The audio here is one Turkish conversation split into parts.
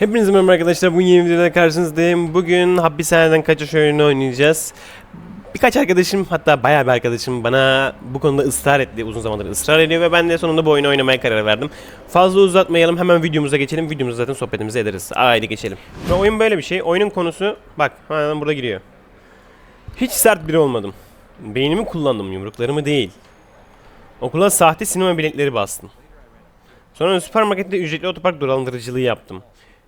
Hepinize merhaba arkadaşlar. Bu yeni videoda karşınızdayım. Bugün hapishaneden kaçış oyunu oynayacağız. Birkaç arkadaşım hatta bayağı bir arkadaşım bana bu konuda ısrar etti. Uzun zamandır ısrar ediyor ve ben de sonunda bu oyunu oynamaya karar verdim. Fazla uzatmayalım hemen videomuza geçelim. Videomuzda zaten sohbetimizi ederiz. Haydi geçelim. Ve oyun böyle bir şey. Oyunun konusu bak hemen burada giriyor. Hiç sert biri olmadım. Beynimi kullandım yumruklarımı değil. Okula sahte sinema biletleri bastım. Sonra süpermarkette ücretli otopark dolandırıcılığı yaptım.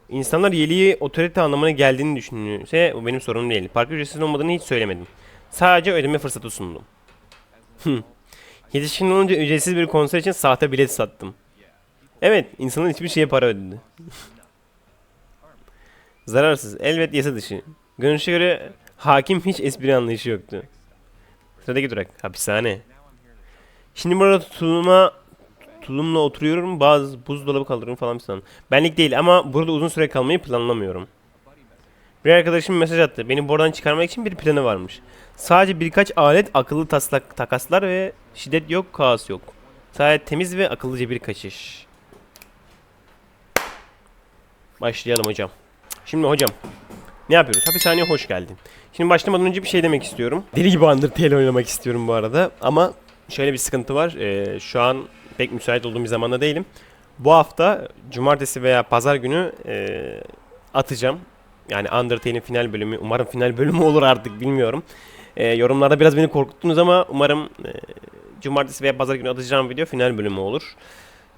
İnsanlar yeliği otorite anlamına geldiğini düşünüyorsa bu benim sorunum değil. Park ücretsiz olmadığını hiç söylemedim. Sadece ödeme fırsatı sundum. Yetişkin olunca ücretsiz bir konser için sahte bilet sattım. Evet, insanlar hiçbir şeye para ödedi. Zararsız, elbet yasa dışı. Görünüşe göre hakim hiç espri anlayışı yoktu. Sıradaki durak, hapishane. Şimdi burada tutulma tulumla oturuyorum bazı buzdolabı kaldırıyorum falan filan. Benlik değil ama burada uzun süre kalmayı planlamıyorum. Bir arkadaşım mesaj attı. Beni buradan çıkarmak için bir planı varmış. Sadece birkaç alet akıllı taslak takaslar ve şiddet yok, kaos yok. Sadece temiz ve akıllıca bir kaçış. Başlayalım hocam. Şimdi hocam ne yapıyoruz? Hapishaneye hoş geldin. Şimdi başlamadan önce bir şey demek istiyorum. Deli gibi Undertale oynamak istiyorum bu arada. Ama şöyle bir sıkıntı var. Ee, şu an pek müsait olduğum bir zamanda değilim. Bu hafta cumartesi veya pazar günü e, atacağım. Yani Undertale'in final bölümü. Umarım final bölümü olur artık bilmiyorum. E, yorumlarda biraz beni korkuttunuz ama umarım e, cumartesi veya pazar günü atacağım video final bölümü olur.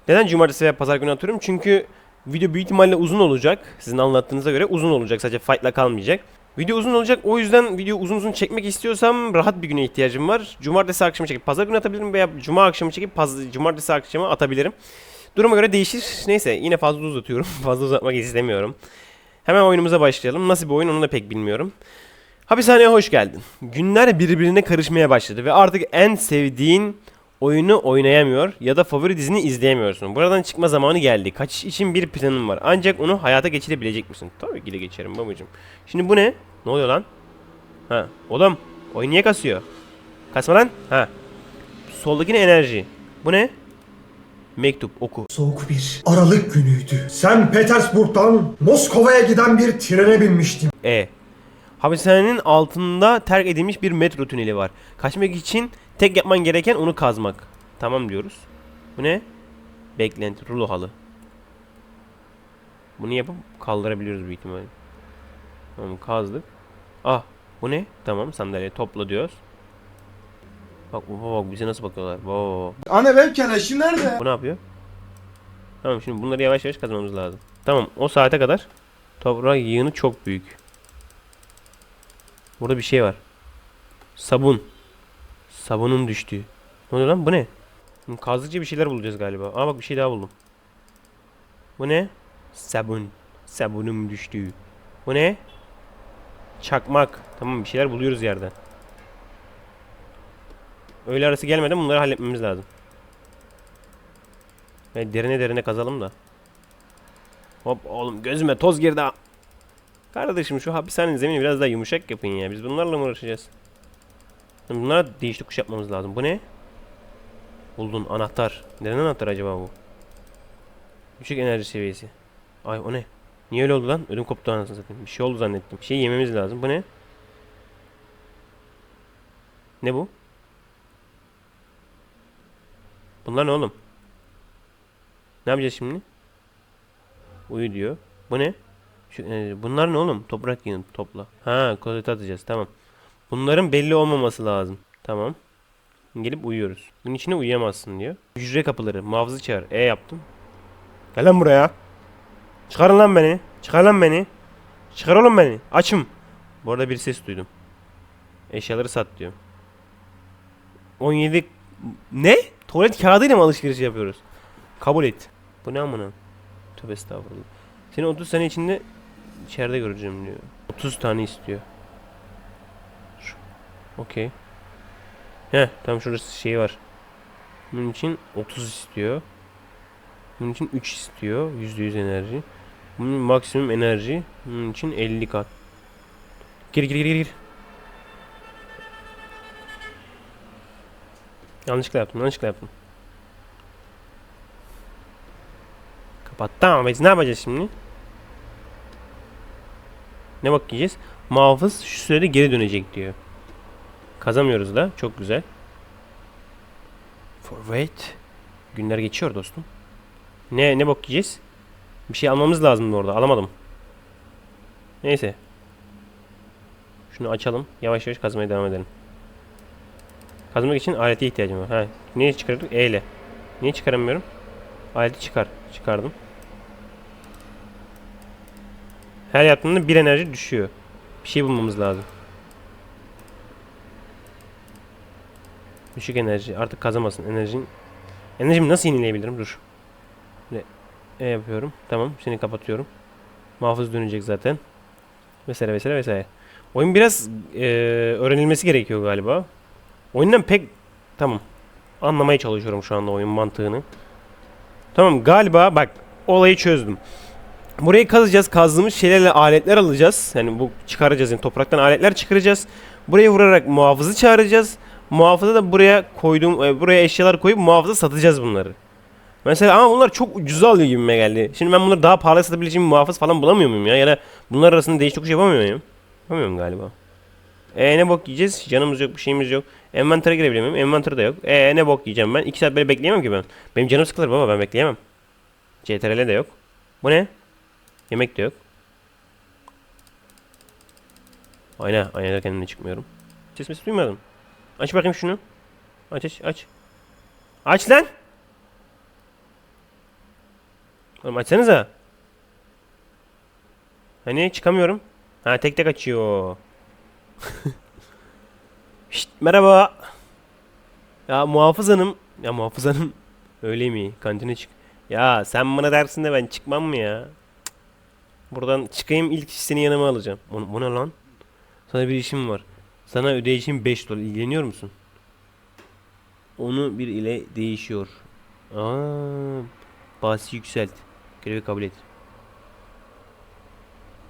Neden cumartesi veya pazar günü atıyorum? Çünkü video büyük ihtimalle uzun olacak. Sizin anlattığınıza göre uzun olacak. Sadece fight'la kalmayacak. Video uzun olacak. O yüzden video uzun uzun çekmek istiyorsam rahat bir güne ihtiyacım var. Cumartesi akşamı çekip pazar günü atabilirim veya cuma akşamı çekip paz cumartesi akşamı atabilirim. Duruma göre değişir. Neyse yine fazla uzatıyorum. fazla uzatmak istemiyorum. Hemen oyunumuza başlayalım. Nasıl bir oyun onu da pek bilmiyorum. Hapishaneye hoş geldin. Günler birbirine karışmaya başladı ve artık en sevdiğin oyunu oynayamıyor ya da favori dizini izleyemiyorsun. Buradan çıkma zamanı geldi. Kaçış için bir planım var. Ancak onu hayata geçirebilecek misin? Tabii ki de geçerim babacığım. Şimdi bu ne? Ne oluyor lan? Ha, oğlum oyun niye kasıyor? Kasma lan. Ha. Soldaki ne enerji? Bu ne? Mektup oku. Soğuk bir Aralık günüydü. Sen Petersburg'dan Moskova'ya giden bir trene binmiştim. E. Hapishanenin altında terk edilmiş bir metro tüneli var. Kaçmak için tek yapman gereken onu kazmak. Tamam diyoruz. Bu ne? Beklenti rulo halı. Bunu yapıp kaldırabiliyoruz büyük ihtimalle. Tamam kazdık. Ah bu ne? Tamam sandalye topla diyoruz. Bak bak bak bize nasıl bakıyorlar. Bak, bak, bak. Anne benim keleşim nerede? Bu ne yapıyor? Tamam şimdi bunları yavaş yavaş kazmamız lazım. Tamam o saate kadar toprak yığını çok büyük. Burada bir şey var. Sabun. Sabunun düştüğü. Ne oluyor lan bu ne? Hı, Kazdıkça bir şeyler bulacağız galiba. Aa bak bir şey daha buldum. Bu ne? Sabun. Sabunum düştüğü. Bu ne? Çakmak. Tamam bir şeyler buluyoruz yerden. Öğle arası gelmeden bunları halletmemiz lazım. Ve derine derine kazalım da. Hop oğlum gözüme toz girdi. Kardeşim şu hapishanenin zemini biraz daha yumuşak yapın ya. Biz bunlarla mı uğraşacağız? Bunlara değişik kuş yapmamız lazım. Bu ne? Buldun anahtar. Neden anahtar acaba bu? Düşük enerji seviyesi. Ay o ne? Niye öyle oldu lan? Ödüm koptu anasını satayım. Bir şey oldu zannettim. Bir şey yememiz lazım. Bu ne? Ne bu? Bunlar ne oğlum? Ne yapacağız şimdi? Uyu diyor. Bu ne? Şu, e, bunlar ne oğlum? Toprak yığın topla. Ha klozete atacağız tamam. Bunların belli olmaması lazım. Tamam. Gelip uyuyoruz. Bunun içine uyuyamazsın diyor. Hücre kapıları. Muhafızı çağır. E yaptım. Gel lan buraya. Çıkarın lan beni. Çıkar lan beni. Çıkar oğlum beni. Açım. Bu arada bir ses duydum. Eşyaları sat diyor. 17 ne? Tuvalet kağıdıyla mı alışveriş yapıyoruz? Kabul et. Bu ne amına? Tövbe estağfurullah. Seni 30 sene içinde içeride göreceğim diyor. 30 tane istiyor. Okey. Heh tam şurası şey var. Bunun için 30 istiyor. Bunun için 3 istiyor. %100 enerji. Bunun maksimum enerji. Bunun için 50 kat. Gir gir gir gir. Yanlışlıkla yaptım, yanlışlıkla yaptım. Kapattı ama biz ne yapacağız şimdi? Ne yiyeceğiz? Muhafız şu sürede geri dönecek diyor. Kazamıyoruz da. Çok güzel. For wait. Günler geçiyor dostum. Ne ne bok yiyeceğiz? Bir şey almamız lazımdı orada. Alamadım. Neyse. Şunu açalım. Yavaş yavaş kazmaya devam edelim. Kazmak için alete ihtiyacım var. Ha, niye çıkardık? E ile. Niye çıkaramıyorum? Aleti çıkar. Çıkardım. Her yaptığında bir enerji düşüyor. Bir şey bulmamız lazım. Düşük enerji. Artık kazamasın. Enerjin Enerjimi nasıl yenileyebilirim? Dur. Böyle E yapıyorum. Tamam. Seni kapatıyorum. Muhafız dönecek zaten. Vesaire vesaire vesaire. Oyun biraz e, öğrenilmesi gerekiyor galiba. Oyundan pek tamam. Anlamaya çalışıyorum şu anda oyun mantığını. Tamam galiba bak olayı çözdüm. Burayı kazacağız. Kazdığımız şeylerle aletler alacağız. Yani bu çıkaracağız yani topraktan aletler çıkaracağız. Buraya vurarak muhafızı çağıracağız. Muhafızı da buraya koyduğum e, buraya eşyalar koyup muhafıza satacağız bunları. Mesela ama bunlar çok ucuza alıyor gibime geldi. Şimdi ben bunları daha pahalı satabileceğim muhafız falan bulamıyor muyum ya? Ya da bunlar arasında değiş tokuş yapamıyor muyum? Yapamıyorum galiba. E ne bok yiyeceğiz? Canımız yok, bir şeyimiz yok. Envantere girebiliyor muyum? Envantere de yok. E ne bok yiyeceğim ben? 2 saat böyle bekleyemem ki ben. Benim canım sıkılır baba ben bekleyemem. CTRL de yok. Bu ne? Yemek de yok. Ayna, aynada kendime çıkmıyorum. Ses mes duymadım. Aç bakayım şunu. Aç aç aç. Aç lan. Oğlum açsanıza. Hani çıkamıyorum. Ha tek tek açıyor. Şşt merhaba. Ya muhafız hanım. Ya muhafız hanım. Öyle mi? Kantine çık. Ya sen bana dersin de ben çıkmam mı ya? Cık. Buradan çıkayım ilk seni yanıma alacağım. Bu, bu ne lan? Sana bir işim var. Sana ödeyeceğim 5 dolar. İlgileniyor musun? Onu bir ile değişiyor. Aa, bahsi yükselt. Görevi kabul et.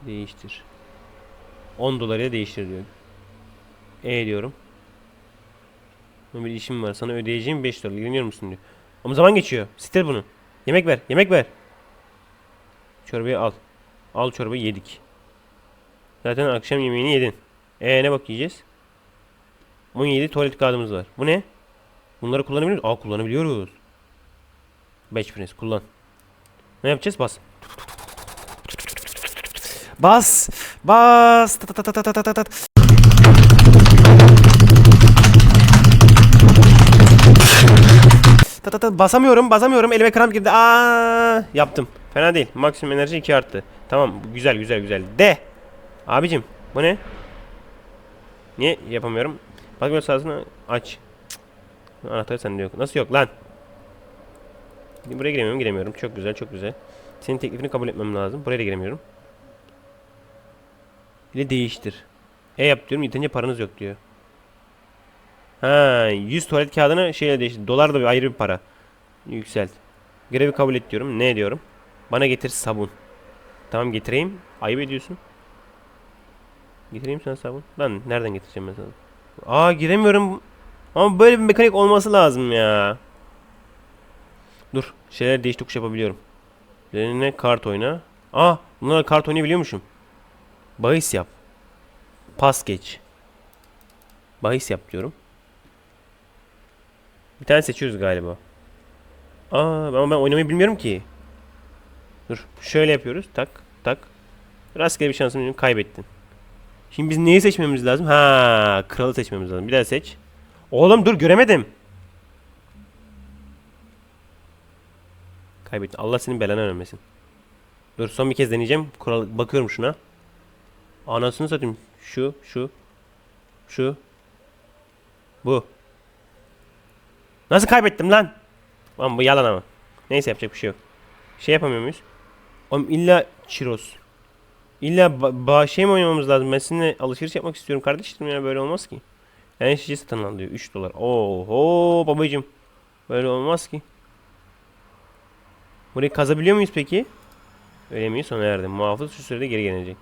Değiştir. 10 dolar ile değiştir diyor. E diyorum. Ama bir işim var. Sana ödeyeceğim 5 dolar. İlgileniyor musun diyor. Ama zaman geçiyor. Sitir bunu. Yemek ver. Yemek ver. Çorbayı al. Al çorbayı yedik. Zaten akşam yemeğini yedin. E ne bak yiyeceğiz? 17 tuvalet kağıdımız var. Bu ne? Bunları kullanabiliyor? Aa kullanabiliyoruz. Batch press kullan. Ne yapacağız? Bas. Bas. Bas. Ta ta ta ta ta ta ta ta. Ta ta basamıyorum, basamıyorum. Elime kramp girdi. Aa, yaptım. Fena değil. Maksimum enerji 2 arttı. Tamam, güzel güzel güzel. De. Abicim, bu ne? Niye yapamıyorum? Bakmıyor sahasını aç. Cık. Anahtar sende yok. Nasıl yok lan? Buraya giremiyorum, giremiyorum. Çok güzel, çok güzel. Senin teklifini kabul etmem lazım. Buraya da giremiyorum. De değiştir. E yap diyorum. Yetince paranız yok diyor. Ha, 100 tuvalet kağıdını şeyle değiştir. Dolar da bir ayrı bir para. Yükselt. Görevi kabul et diyorum. Ne diyorum? Bana getir sabun. Tamam getireyim. Ayıp ediyorsun. Getireyim sana sabun. Lan nereden getireceğim ben sana? Aa giremiyorum. Ama böyle bir mekanik olması lazım ya. Dur. Şeyler değiş tokuş yapabiliyorum. Üzerine kart oyna. Aa bunlarla kart oynayabiliyormuşum. Bahis yap. Pas geç. Bahis yap diyorum. Bir tane seçiyoruz galiba. Aa ama ben oynamayı bilmiyorum ki. Dur şöyle yapıyoruz. Tak tak. Rastgele bir şansım. Kaybettin. Şimdi biz neyi seçmemiz lazım? Ha, kralı seçmemiz lazım. Bir daha seç. Oğlum dur göremedim. Kaybettin. Allah senin belanı vermesin. Dur son bir kez deneyeceğim. Kural bakıyorum şuna. Anasını satayım. Şu, şu. Şu. Bu. Nasıl kaybettim lan? Lan bu yalan ama. Neyse yapacak bir şey yok. Şey yapamıyor muyuz? Oğlum illa Çiros. İlla ba- ba- şey mi oynamamız lazım? Ben sizinle alışveriş yapmak istiyorum kardeşim ya böyle olmaz ki. Yani şişe satın al diyor 3 dolar. Oho babacım. Böyle olmaz ki. Burayı kazabiliyor muyuz peki? Öyle miyiz? Sona erdi. Muhafız şu sürede geri gelecek.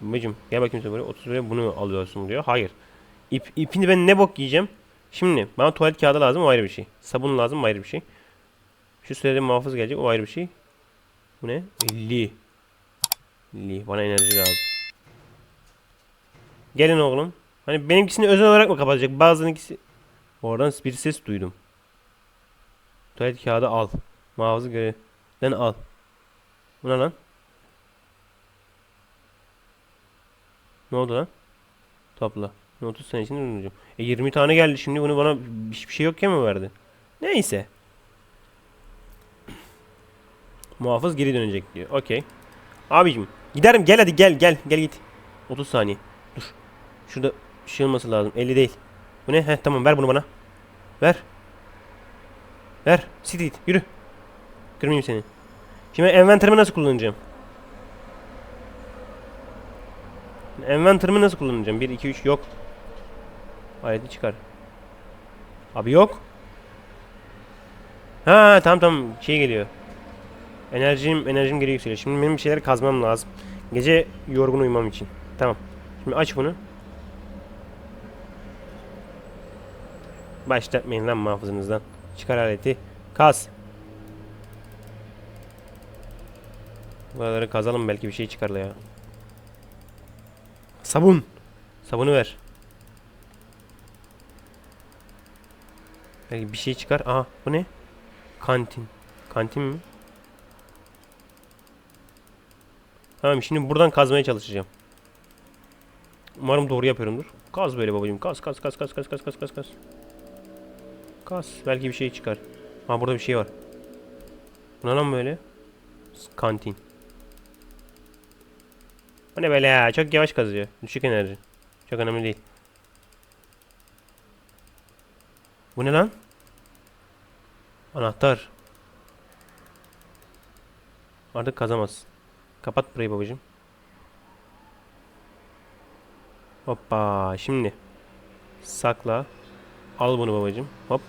Babacım gel bakayım sen buraya 30 liraya bunu alıyorsun diyor. Hayır. İp, ipini ben ne bok yiyeceğim? Şimdi bana tuvalet kağıdı lazım o ayrı bir şey. Sabun lazım o ayrı bir şey. Şu sürede muhafız gelecek o ayrı bir şey. Bu ne? 50. Li, bana enerji lazım. Gelin oğlum. Hani benimkisini özel olarak mı kapatacak? Bazılarınkisi... Oradan bir ses duydum. Tuvalet kağıdı al. Muhafızı görevden al. Bu ne lan? Ne oldu lan? Topla. Ne 30 sene içinde döneceğim. E 20 tane geldi şimdi bunu bana hiçbir şey yokken mi verdi? Neyse. Muhafız geri dönecek diyor. Okey. Abicim giderim gel hadi gel gel gel git. 30 saniye. Dur. Şurada şey olması lazım. 50 değil. Bu ne? Heh tamam ver bunu bana. Ver. Ver. Siktir git. Yürü. Kırmayayım seni. Şimdi envanterimi nasıl kullanacağım? Envanterimi nasıl kullanacağım? 1, 2, 3 yok. Aleti çıkar. Abi yok. Ha tamam tamam şey geliyor. Enerjim enerjim geri yükseliyor. Şimdi benim bir şeyler kazmam lazım. Gece yorgun uyumam için. Tamam. Şimdi aç bunu. Başlatmayın lan muhafızınızdan. Çıkar aleti. Kaz. Buraları kazalım belki bir şey çıkar ya. Sabun. Sabunu ver. Belki bir şey çıkar. Aha bu ne? Kantin. Kantin mi? Tamam şimdi buradan kazmaya çalışacağım. Umarım doğru yapıyorumdur. Kaz böyle babacığım. Kaz kaz kaz kaz kaz kaz kaz kaz kaz. Kaz. Belki bir şey çıkar. Ha burada bir şey var. Bu ne lan böyle? Kantin. Bu ne böyle ya? Çok yavaş kazıyor. Düşük enerji. Çok önemli değil. Bu ne lan? Anahtar. Artık kazamazsın. Kapat burayı babacığım. Hoppa şimdi. Sakla. Al bunu babacığım. Hop.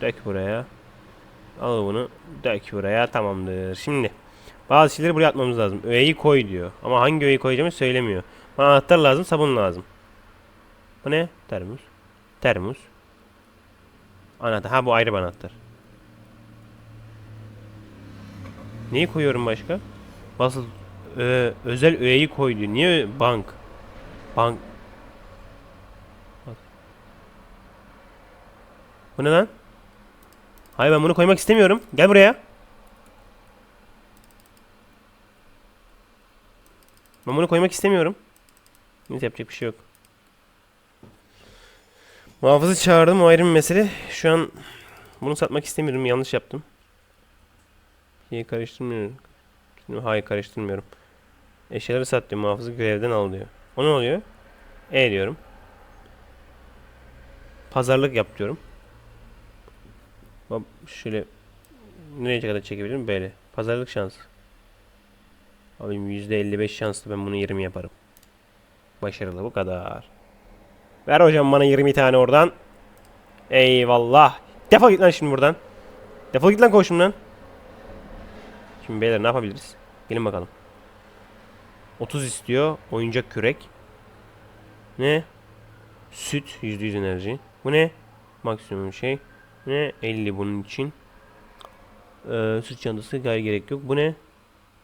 Dök buraya. Al bunu. Dök buraya. Tamamdır. Şimdi. Bazı şeyleri buraya atmamız lazım. Öğeyi koy diyor. Ama hangi öğeyi koyacağımı söylemiyor. Bana anahtar lazım. Sabun lazım. Bu ne? Termos. Termos. Anahtar. Ha bu ayrı bir anahtar. Neyi koyuyorum başka? Basıl Ö- özel öğeyi koy diyor. Niye bank? Bank. Bu ne lan? Hayır ben bunu koymak istemiyorum. Gel buraya. Ben bunu koymak istemiyorum. Neyse yapacak bir şey yok. Muhafızı çağırdım o ayrı bir mesele. Şu an bunu satmak istemiyorum. Yanlış yaptım. Şeyi karıştırmıyorum. Şimdi hayır karıştırmıyorum. Eşyaları sat diyor. Muhafızı görevden al diyor. O ne oluyor? E diyorum. Pazarlık yap diyorum. Şöyle nereye kadar çekebilirim? Böyle. Pazarlık şansı. Abim %55 şanslı ben bunu 20 yaparım. Başarılı bu kadar. Ver hocam bana 20 tane oradan. Eyvallah. Defol git lan şimdi buradan. Defol git lan koşumdan. Şimdi beyler ne yapabiliriz? Gelin bakalım. 30 istiyor. Oyuncak kürek. Ne? Süt %100 enerji. Bu ne? Maksimum şey. Ne? 50 bunun için. Ee, süt çantası gayri gerek yok. Bu ne?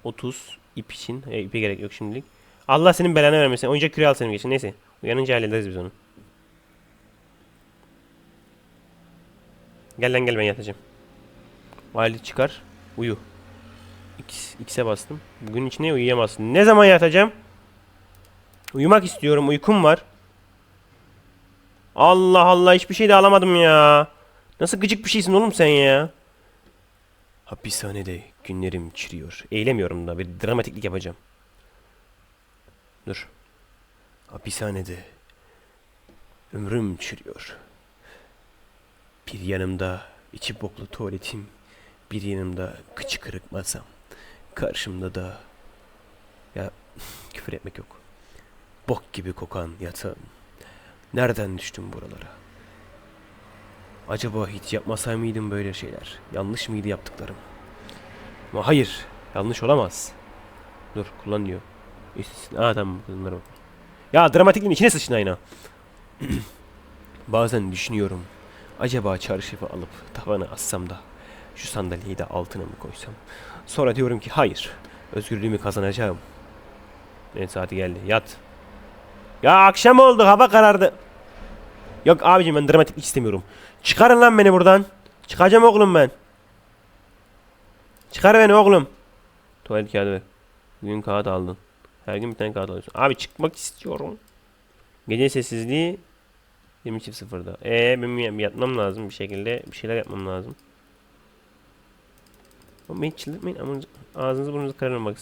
30 ip için. E, ipe gerek yok şimdilik. Allah senin belanı vermesin. Oyuncak küreği al senin geçin. Neyse. Uyanınca hallederiz biz onu. Gel lan gel ben yatacağım. Vali çıkar. Uyu. X, X'e bastım. Bugün içine uyuyamazsın. Ne zaman yatacağım? Uyumak istiyorum. Uykum var. Allah Allah hiçbir şey de alamadım ya. Nasıl gıcık bir şeysin oğlum sen ya? Hapishanede günlerim çürüyor. Eğlemiyorum da bir dramatiklik yapacağım. Dur. Hapishanede ömrüm çürüyor. Bir yanımda içi boklu tuvaletim, bir yanımda kıçı kırık masam. Karşımda da ya küfür etmek yok. Bok gibi kokan yatağım. Nereden düştüm buralara? Acaba hiç yapmasay mıydım böyle şeyler? Yanlış mıydı yaptıklarım? Ama hayır, yanlış olamaz. Dur, kullan diyor. İstisna. Aa tamam, bunlara bak. Ya dramatikliğin içine sıçın ayna. Bazen düşünüyorum. Acaba çarşafı alıp tavana assam da şu sandalyeyi de altına mı koysam? Sonra diyorum ki hayır. Özgürlüğümü kazanacağım. Evet saati geldi. Yat. Ya akşam oldu hava karardı. Yok abicim ben dramatik istemiyorum. Çıkarın lan beni buradan. Çıkacağım oğlum ben. Çıkar beni oğlum. Tuvalet kağıdı ver. Bugün kağıt aldın. Her gün bir tane kağıt alıyorsun. Abi çıkmak istiyorum. Gece sessizliği 20.00'da. Eee benim ya- yatmam lazım bir şekilde. Bir şeyler yapmam lazım. Oğlum beni çıldırtmayın ama ağzınızı burnunuzu kırarım bak.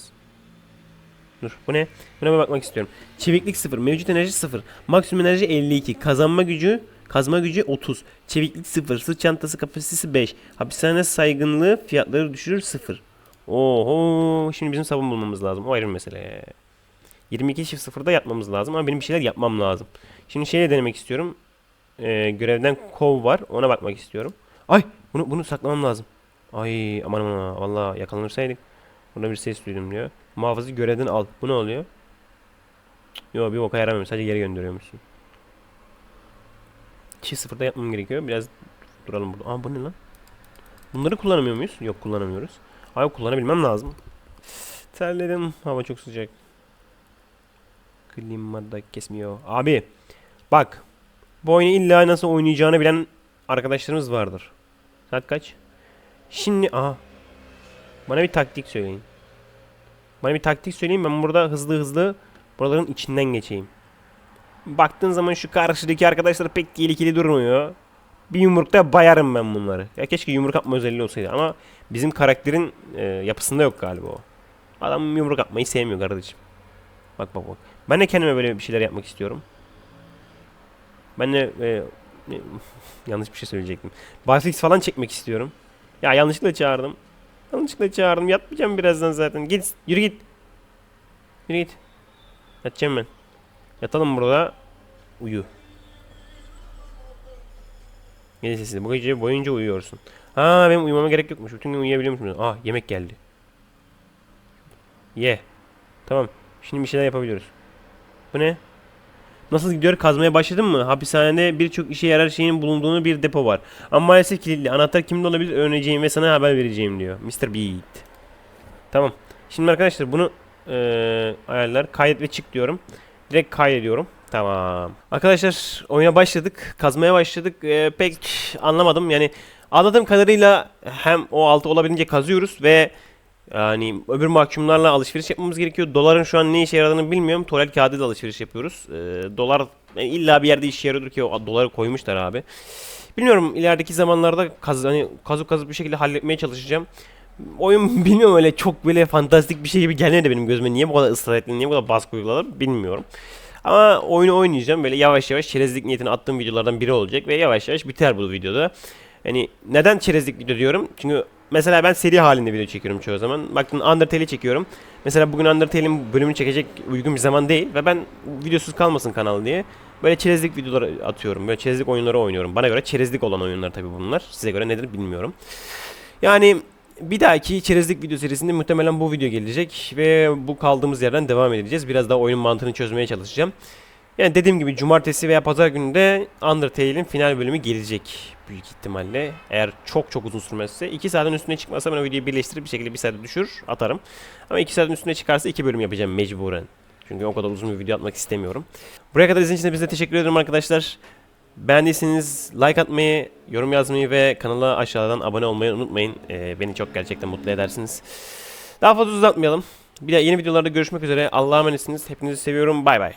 Dur bu ne? Buna bir bakmak istiyorum. Çeviklik 0, mevcut enerji 0, maksimum enerji 52, kazanma gücü Kazma gücü 30. Çeviklik 0. Sırt çantası kapasitesi 5. Hapishane saygınlığı fiyatları düşürür 0. Oho. Şimdi bizim sabun bulmamız lazım. O ayrı bir mesele. 22 çift sıfırda yapmamız lazım ama benim bir şeyler yapmam lazım. Şimdi şeyle denemek istiyorum. Ee, görevden kov var. Ona bakmak istiyorum. Ay bunu bunu saklamam lazım. Ay aman aman valla yakalanırsaydık. Burada bir ses duydum diyor. Muhafızı görevden al. Bu ne oluyor? Yok bir boka yaramıyor. Sadece geri gönderiyormuşsun. Çift sıfırda yapmam gerekiyor. Biraz duralım burada. Aa bu ne lan? Bunları kullanamıyor muyuz? Yok kullanamıyoruz. Ay kullanabilmem lazım. Terledim. Hava çok sıcak. Klimada kesmiyor. Abi bak. Bu oyunu illa nasıl oynayacağını bilen arkadaşlarımız vardır. Saat kaç? Şimdi aha. Bana bir taktik söyleyin. Bana bir taktik söyleyin ben burada hızlı hızlı buraların içinden geçeyim. Baktığın zaman şu karşıdaki arkadaşlar pek tehlikeli durmuyor. Bir yumrukta bayarım ben bunları. Ya keşke yumruk atma özelliği olsaydı ama bizim karakterin e, yapısında yok galiba o. Adam yumruk atmayı sevmiyor kardeşim. Bak bak bak. Ben de kendime böyle bir şeyler yapmak istiyorum. Ben de e, yanlış bir şey söyleyecektim. Barfix falan çekmek istiyorum. Ya yanlışlıkla çağırdım. Yanlışlıkla çağırdım. Yatmayacağım birazdan zaten. Git yürü git. Yürü git. Yatacağım ben. Yatalım burada. Uyu. Gece sesi. Bu gece boyunca uyuyorsun. Ha benim uyumama gerek yokmuş. Bütün gün uyuyabiliyormuşum. Ah yemek geldi. Ye. Tamam. Şimdi bir şeyler yapabiliyoruz. Bu ne? Nasıl gidiyor? Kazmaya başladın mı? Hapishanede birçok işe yarar şeyin bulunduğunu bir depo var. Ama maalesef kilitli. Anahtar kimde olabilir öğreneceğim ve sana haber vereceğim diyor. Mr. Beat. Tamam. Şimdi arkadaşlar bunu eee ayarlar. Kaydet ve çık diyorum. Direkt kaydediyorum. Tamam. Arkadaşlar oyuna başladık. Kazmaya başladık. Eee, pek anlamadım. Yani anladığım kadarıyla hem o altı olabildiğince kazıyoruz ve yani öbür mahkumlarla alışveriş yapmamız gerekiyor. Doların şu an ne işe yaradığını bilmiyorum. Tuvalet kağıdı da alışveriş yapıyoruz. Ee, dolar yani illa bir yerde işe yarıyordur ki o doları koymuşlar abi. Bilmiyorum ilerideki zamanlarda kaz, hani kazıp kazıp bir şekilde halletmeye çalışacağım. Oyun bilmiyorum öyle çok böyle fantastik bir şey gibi gelmedi benim gözüme. Niye bu kadar ısrar etti, niye bu kadar baskı uyguladılar bilmiyorum. Ama oyunu oynayacağım. Böyle yavaş yavaş çerezlik niyetine attığım videolardan biri olacak ve yavaş yavaş biter bu videoda. Yani neden çerezlik video diyorum? Çünkü mesela ben seri halinde video çekiyorum çoğu zaman. Baktın Undertale'i çekiyorum. Mesela bugün Undertale'in bölümünü çekecek uygun bir zaman değil ve ben videosuz kalmasın kanal diye böyle çerezlik videolar atıyorum. Böyle çerezlik oyunları oynuyorum. Bana göre çerezlik olan oyunlar tabii bunlar. Size göre nedir bilmiyorum. Yani bir dahaki çerezlik video serisinde muhtemelen bu video gelecek ve bu kaldığımız yerden devam edeceğiz. Biraz daha oyunun mantığını çözmeye çalışacağım. Yani dediğim gibi cumartesi veya pazar günü de Undertale'in final bölümü gelecek büyük ihtimalle. Eğer çok çok uzun sürmezse 2 saatin üstüne çıkmazsa ben o videoyu birleştirip bir şekilde bir saate düşür atarım. Ama 2 saatin üstüne çıkarsa 2 bölüm yapacağım mecburen. Çünkü o kadar uzun bir video atmak istemiyorum. Buraya kadar izlediğiniz için hepinize teşekkür ederim arkadaşlar. Beğendiyseniz like atmayı, yorum yazmayı ve kanala aşağıdan abone olmayı unutmayın. Ee, beni çok gerçekten mutlu edersiniz. Daha fazla uzatmayalım. Bir de yeni videolarda görüşmek üzere. Allah'a emanetsiniz. Hepinizi seviyorum. Bay bay.